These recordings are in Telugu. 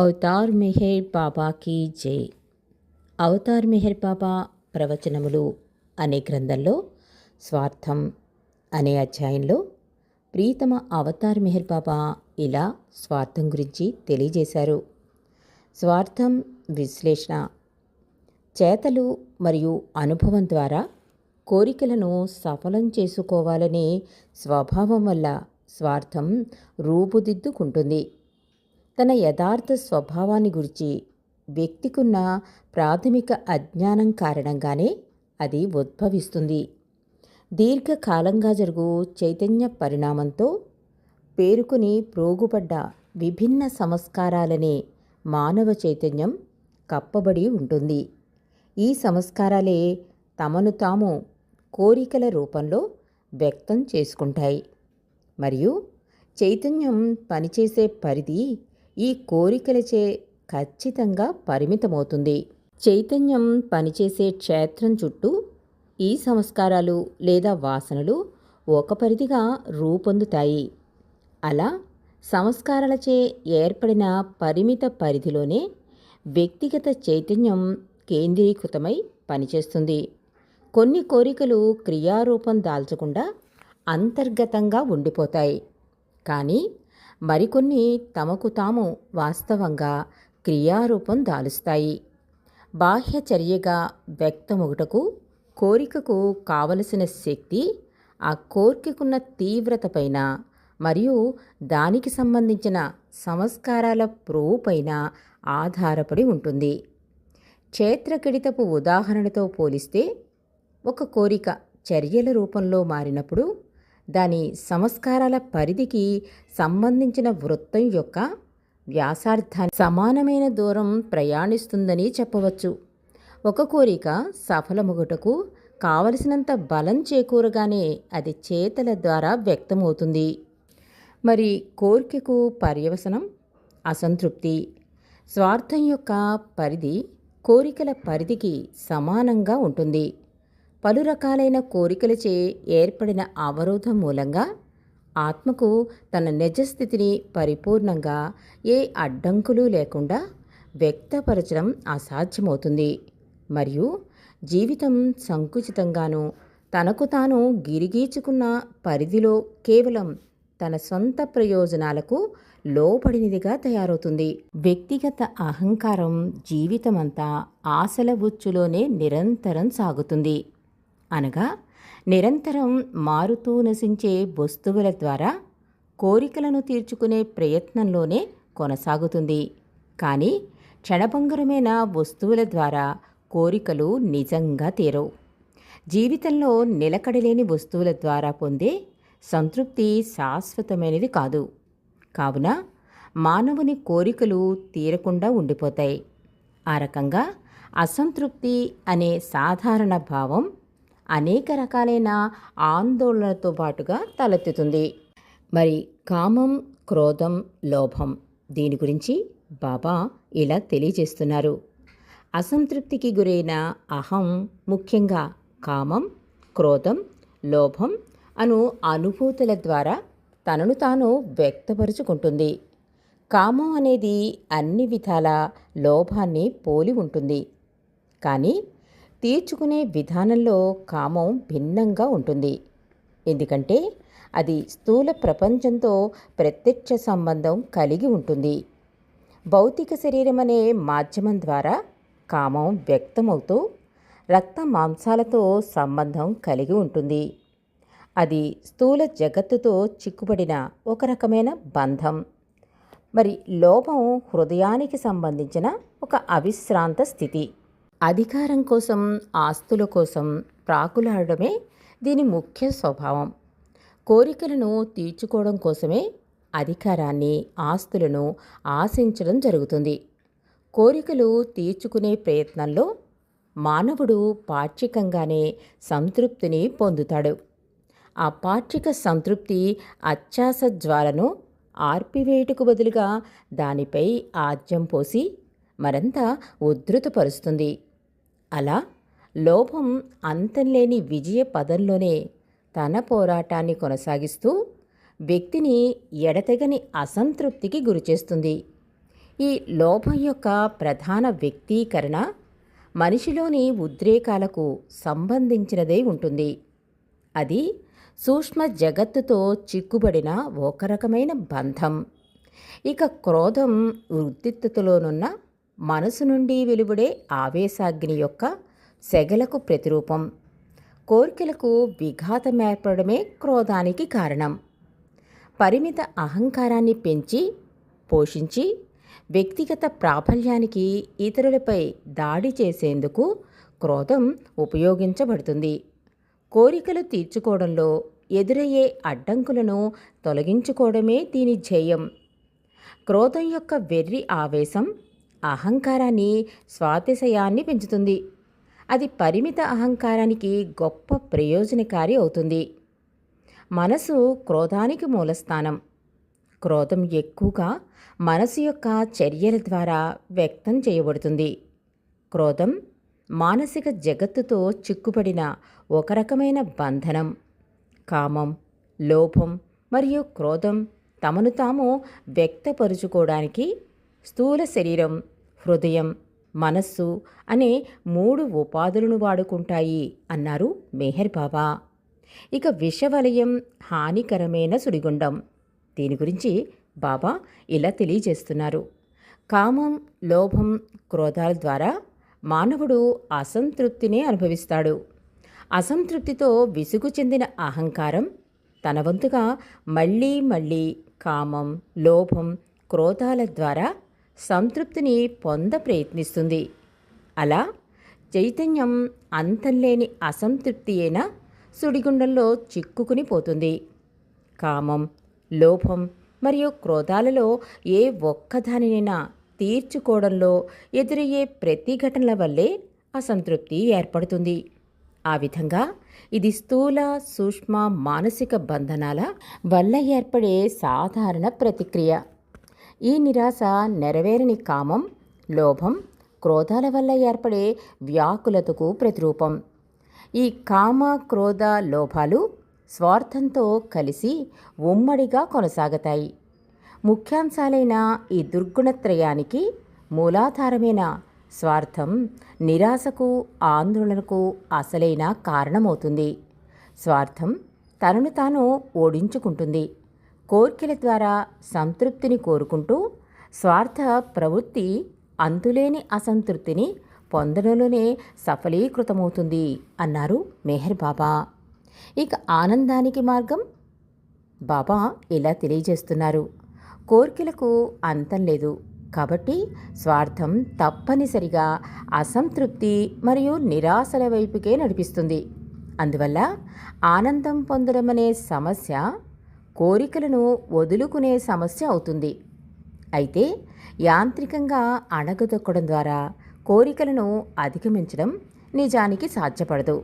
అవతార్ మెహర్ బాబాకి జై. అవతార్ మెహర్ బాబా ప్రవచనములు అనే గ్రంథంలో స్వార్థం అనే అధ్యాయంలో ప్రీతమ అవతార్ మెహర్ బాబా ఇలా స్వార్థం గురించి తెలియజేశారు. స్వార్థం విశ్లేషణ. చేతలు మరియు అనుభవం ద్వారా కోరికలను సఫలం చేసుకోవాలనే స్వభావం వల్ల స్వార్థం రూపుదిద్దుకుంటుంది. తన యథార్థ స్వభావాన్ని గురించి వ్యక్తికున్న ప్రాథమిక అజ్ఞానం కారణంగానే అది ఉద్భవిస్తుంది. దీర్ఘకాలంగా జరుగు చైతన్య పరిణామంతో పేరుకుని ప్రోగుపడ్డ విభిన్న సంస్కారాలనే మానవ చైతన్యం కప్పబడి ఉంటుంది. ఈ సంస్కారాలే తమను తాము కోరికల రూపంలో వ్యక్తం చేసుకుంటాయి. మరియు చైతన్యం పనిచేసే పరిధి ఈ కోరికలచే ఖచ్చితంగా పరిమితమవుతుంది. చైతన్యం పనిచేసే క్షేత్రం చుట్టూ ఈ సంస్కారాలు లేదా వాసనలు ఒక పరిధిగా రూపొందుతాయి. అలా సంస్కారాలచే ఏర్పడిన పరిమిత పరిధిలోనే వ్యక్తిగత చైతన్యం కేంద్రీకృతమై పనిచేస్తుంది. కొన్ని కోరికలు క్రియారూపం దాల్చకుండా అంతర్గతంగా ఉండిపోతాయి. కానీ మరికొన్ని తమకు తాము వాస్తవంగా క్రియారూపం దాలుస్తాయి. బాహ్య చర్యగా వ్యక్తమొగుటకు కోరికకు కావలసిన శక్తి ఆ కోరికకున్న తీవ్రతపైన మరియు దానికి సంబంధించిన సంస్కారాల ప్రోపైన ఆధారపడి ఉంటుంది. క్షేత్రకిడితపు ఉదాహరణతో పోలిస్తే ఒక కోరిక చర్యల రూపంలో మారినప్పుడు దాని సంస్కారాల పరిధికి సంబంధించిన వృత్తం యొక్క వ్యాసార్థాన్ని సమానమైన దూరం ప్రయాణిస్తుందని చెప్పవచ్చు. ఒక కోరిక సఫలముగుటకు కావలసినంత బలం చేకూరగానే అది చేతల ద్వారా వ్యక్తమవుతుంది. మరి కోరికకు పర్యవసనం? అసంతృప్తి. స్వార్థం యొక్క పరిధి కోరికల పరిధికి సమానంగా ఉంటుంది. పలు రకాలైన కోరికలచే ఏర్పడిన అవరోధం మూలంగా ఆత్మకు తన నిజస్థితిని పరిపూర్ణంగా ఏ అడ్డంకులు లేకుండా వ్యక్తపరచడం అసాధ్యమవుతుంది. మరియు జీవితం సంకుచితంగాను తనకు తాను గిరిగీచుకున్న పరిధిలో కేవలం తన సొంత ప్రయోజనాలకు లోపడినదిగా తయారవుతుంది. వ్యక్తిగత అహంకారం జీవితమంతా ఆశల ఉచ్చులోనే నిరంతరం సాగుతుంది. అనగా నిరంతరం మారుతూ నశించే వస్తువుల ద్వారా కోరికలను తీర్చుకునే ప్రయత్నంలోనే కొనసాగుతుంది. కానీ క్షణభంగురమైన వస్తువుల ద్వారా కోరికలు నిజంగా తీరవు. జీవితంలో నిలకడలేని వస్తువుల ద్వారా పొందే సంతృప్తి శాశ్వతమైనది కాదు. కావున మానవుని కోరికలు తీరకుండా ఉండిపోతాయి. ఆ రకంగా అసంతృప్తి అనే సాధారణ భావం అనేక రకాలైన ఆందోళనలతో పాటుగా తలెత్తుతుంది. మరి కామం క్రోధం లోభం దీని గురించి బాబా ఇలా తెలియజేస్తున్నారు. అసంతృప్తికి గురైన అహం ముఖ్యంగా కామం క్రోధం లోభం అను అనుభూతుల ద్వారా తనను తాను వ్యక్తపరుచుకుంటుంది. కామం అనేది అన్ని విధాల లోభాన్ని పోలి ఉంటుంది. కానీ తీర్చుకునే విధానంలో కామం భిన్నంగా ఉంటుంది. ఎందుకంటే అది స్థూల ప్రపంచంతో ప్రత్యక్ష సంబంధం కలిగి ఉంటుంది. భౌతిక శరీరం అనే మాధ్యమం ద్వారా కామం వ్యక్తమవుతూ రక్త మాంసాలతో సంబంధం కలిగి ఉంటుంది. అది స్థూల జగత్తుతో చిక్కుబడిన ఒక రకమైన బంధం. మరి లోపం హృదయానికి సంబంధించిన ఒక అవిశ్రాంత స్థితి. అధికారం కోసం ఆస్తుల కోసం ప్రాకులాడమే దీని ముఖ్య స్వభావం. కోరికలను తీర్చుకోవడం కోసమే అధికారాన్ని ఆస్తులను ఆశించడం జరుగుతుంది. కోరికలు తీర్చుకునే ప్రయత్నంలో మానవుడు పాక్షికంగానే సంతృప్తిని పొందుతాడు. ఆ పాక్షిక సంతృప్తి అత్యాస జ్వాలను ఆర్పివేటుకు బదులుగా దానిపై ఆజ్యం పోసి మరింత ఉద్ధృతపరుస్తుంది అలా లోభం అంతంలేని విజయ పదంలోనే తన పోరాటాన్ని కొనసాగిస్తూ వ్యక్తిని ఎడతెగని అసంతృప్తికి గురిచేస్తుంది. ఈ లోభం యొక్క ప్రధాన వ్యక్తీకరణ మనిషిలోని ఉద్రేకాలకు సంబంధించినదై ఉంటుంది. అది సూక్ష్మ జగత్తుతో చిక్కుబడిన ఒక రకమైన బంధం. ఇక క్రోధం వృద్ధిత్తులోనున్న మనసు నుండి వెలువడే ఆవేశాగ్ని యొక్క సెగలకు ప్రతిరూపం. కోరికలకు విఘాతం ఏర్పడమే క్రోధానికి కారణం. పరిమిత అహంకారాన్ని పెంచి పోషించి వ్యక్తిగత ప్రాబల్యానికి ఇతరులపై దాడి చేసేందుకు క్రోధం ఉపయోగించబడుతుంది. కోరికలు తీర్చుకోవడంలో ఎదురయ్యే అడ్డంకులను తొలగించుకోవడమే దీని ధ్యేయం. క్రోధం యొక్క వెర్రి ఆవేశం అహంకారాన్ని స్వాతిశయాన్ని పెంచుతుంది. అది పరిమిత అహంకారానికి గొప్ప ప్రయోజనకారి అవుతుంది. మనసు క్రోధానికి మూలస్థానం. క్రోధం ఎక్కువగా మనసు యొక్క చర్యల ద్వారా వ్యక్తం చేయబడుతుంది. క్రోధం మానసిక జగత్తుతో చిక్కుపడిన ఒక రకమైన బంధనం. కామం లోభం మరియు క్రోధం తమను తాము వ్యక్తపరుచుకోవడానికి స్థూల శరీరం హృదయం మనస్సు అనే మూడు ఉపాధులను వాడుకుంటాయి అన్నారు మెహర్ బాబా ఇక విషవలయం హానికరమైన సుడిగుండం. దీని గురించి బాబా ఇలా తెలియజేస్తున్నారు. కామం లోభం క్రోధాల ద్వారా మానవుడు అసంతృప్తినే అనుభవిస్తాడు. అసంతృప్తితో విసుగు చెందిన అహంకారం తన వంతుగా మళ్ళీ మళ్ళీ కామం లోభం క్రోధాల ద్వారా సంతృప్తిని పొంద ప్రయత్నిస్తుంది. అలా చైతన్యం అంతంలేని అసంతృప్తి అయిన సుడిగుండంలో చిక్కుకుని పోతుంది. కామం లోభం మరియు క్రోధాలలో ఏ ఒక్కదానినైనా తీర్చుకోవడంలో ఎదురయ్యే ప్రతిఘటనల వల్లే అసంతృప్తి ఏర్పడుతుంది. ఆ విధంగా ఇది స్థూల సూక్ష్మ మానసిక బంధనాల వల్ల ఏర్పడే సాధారణ ప్రతిక్రియ. ఈ నిరాశ నెరవేరని కామం లోభం క్రోధాల వల్ల ఏర్పడే వ్యాకులతకు ప్రతిరూపం. ఈ కామ క్రోధ లోభాలు స్వార్థంతో కలిసి ఉమ్మడిగా కొనసాగతాయి. ముఖ్యాంశాలైన ఈ దుర్గుణత్రయానికి మూలాధారమైన స్వార్థం నిరాశకు ఆందోళనకు అసలైన కారణమవుతుంది. స్వార్థం తనను తాను ఓడించుకుంటుంది. కోర్కెల ద్వారా సంతృప్తిని కోరుకుంటూ స్వార్థ ప్రవృత్తి అంతులేని అసంతృప్తిని పొందడంలోనే సఫలీకృతమవుతుంది అన్నారు మెహర్ బాబా. ఇక ఆనందానికి మార్గం బాబా ఇలా తెలియజేస్తున్నారు. కోర్కెలకు అంతం లేదు కాబట్టి స్వార్థం తప్పనిసరిగా అసంతృప్తి మరియు నిరాశల వైపుకే నడిపిస్తుంది. అందువల్ల ఆనందం పొందడం అనే సమస్య కోరికలను వదులుకునే సమస్య అవుతుంది. అయితే యాంత్రికంగా అణగదొక్కడం ద్వారా కోరికలను అధిగమించడం నిజానికి సాధ్యపడదు.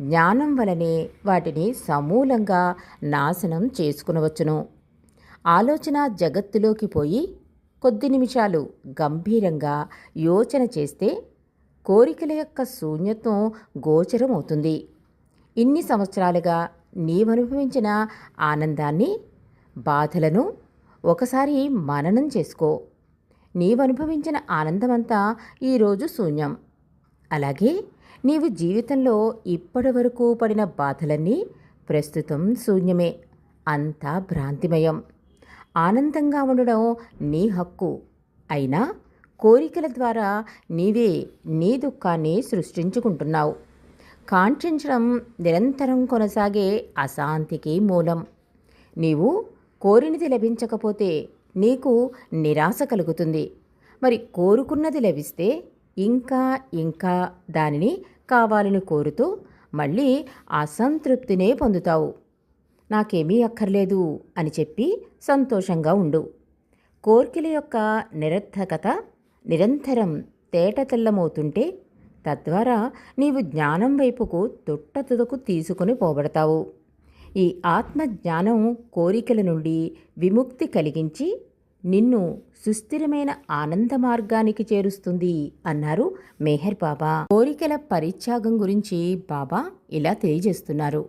జ్ఞానం వలనే వాటిని సమూలంగా నాశనం చేసుకునవచ్చును. ఆలోచన జగత్తులోకి పోయి కొద్ది నిమిషాలు గంభీరంగా యోచన చేస్తే కోరికల యొక్క శూన్యత్వం గోచరమవుతుంది ఇన్ని సంవత్సరాలుగా నీవనుభవించిన ఆనందాన్ని బాధలను ఒకసారి మననం చేసుకో. నీవనుభవించిన ఆనందమంతా ఈరోజు శూన్యం. అలాగే నీవు జీవితంలో ఇప్పటి వరకు పడిన బాధలన్నీ ప్రస్తుతం శూన్యమే. అంతా భ్రాంతిమయం. ఆనందంగా ఉండడం నీ హక్కు. అయినా కోరికల ద్వారా నీవే నీ దుఃఖాన్ని సృష్టించుకుంటున్నావు. కాంక్షించడం నిరంతరం కొనసాగే అశాంతికి మూలం. నీవు కోరినది లభించకపోతే నీకు నిరాశ కలుగుతుంది. మరి కోరుకున్నది లభిస్తే ఇంకా ఇంకా దానిని కావాలని కోరుతూ మళ్ళీ అసంతృప్తినే పొందుతావు. నాకేమీ అక్కర్లేదు అని చెప్పి సంతోషంగా ఉండు. కోర్కెల యొక్క నిరర్థకత నిరంతరం తేటతెల్లమవుతుంటే తద్వారా నీవు జ్ఞానం వైపుకు తుట్టతుదకు తీసుకుని పోబడతావు. ఈ ఆత్మజ్ఞానం కోరికల నుండి విముక్తి కలిగించి నిన్ను సుస్థిరమైన ఆనంద మార్గానికి చేరుస్తుంది అన్నారు మెహర్ బాబా. కోరికల పరిత్యాగం గురించి బాబా ఇలా తెలియజేస్తున్నారు.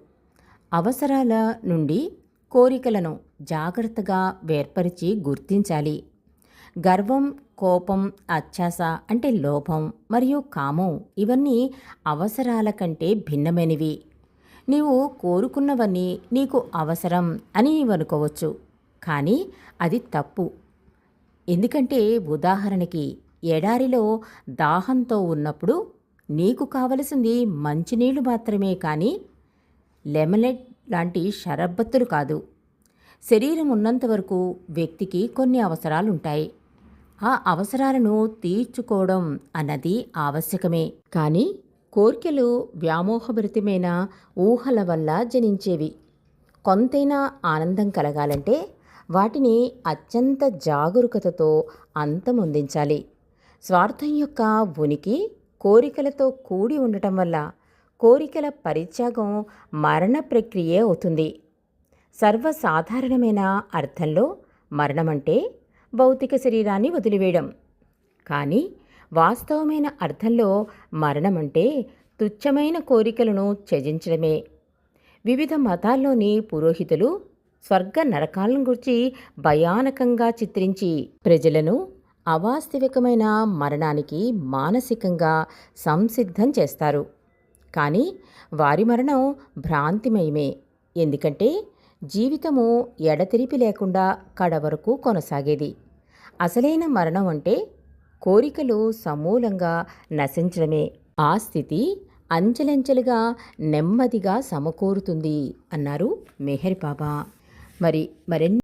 అవసరాల నుండి కోరికలను జాగ్రత్తగా వేర్పరిచి గుర్తించాలి. గర్వం కోపం అత్యాస అంటే లోభం మరియు కామం ఇవన్నీ అవసరాల కంటే భిన్నమైనవి. నీవు కోరుకున్నవన్నీ నీకు అవసరం అని అనుకోవచ్చు. కానీ అది తప్పు. ఎందుకంటే ఉదాహరణకి ఎడారిలో దాహంతో ఉన్నప్పుడు నీకు కావలసింది మంచినీళ్ళు మాత్రమే కానీ లెమనెట్ లాంటి షరబ్బత్తులు కాదు. శరీరం ఉన్నంత వరకు వ్యక్తికి కొన్ని అవసరాలుంటాయి. ఆ అవసరాలను తీర్చుకోవడం అన్నది ఆవశ్యకమే. కానీ కోర్కెలు వ్యామోహభరితమైన ఊహల వల్ల జనించేవి. కొంతైనా ఆనందం కలగాలంటే వాటిని అత్యంత జాగరూకతతో అంతమొందించాలి. స్వార్థం యొక్క ఉనికి కోరికలతో కూడి ఉండటం వల్ల కోరికల పరిత్యాగం మరణ ప్రక్రియే అవుతుంది. సర్వసాధారణమైన అర్థంలో మరణమంటే భౌతిక శరీరాన్ని వదిలివేయడం. కానీ వాస్తవమైన అర్థంలో మరణమంటే తుచ్చమైన కోరికలను త్యజించడమే. వివిధ మతాల్లోని పురోహితులు స్వర్గ నరకాలను గురించి భయానకంగా చిత్రించి ప్రజలను అవాస్తవికమైన మరణానికి మానసికంగా సంసిద్ధం చేస్తారు. కానీ వారి మరణం భ్రాంతిమయమే. ఎందుకంటే జీవితము ఎడతెరిపి లేకుండా కడ వరకు కొనసాగేది. అసలైన మరణం అంటే కోరికలు సమూలంగా నశించడమే. ఆ స్థితి అంచెలంచెలుగా నెమ్మదిగా సమకూరుతుంది అన్నారు మెహర్ బాబా. మరి మరెన్ని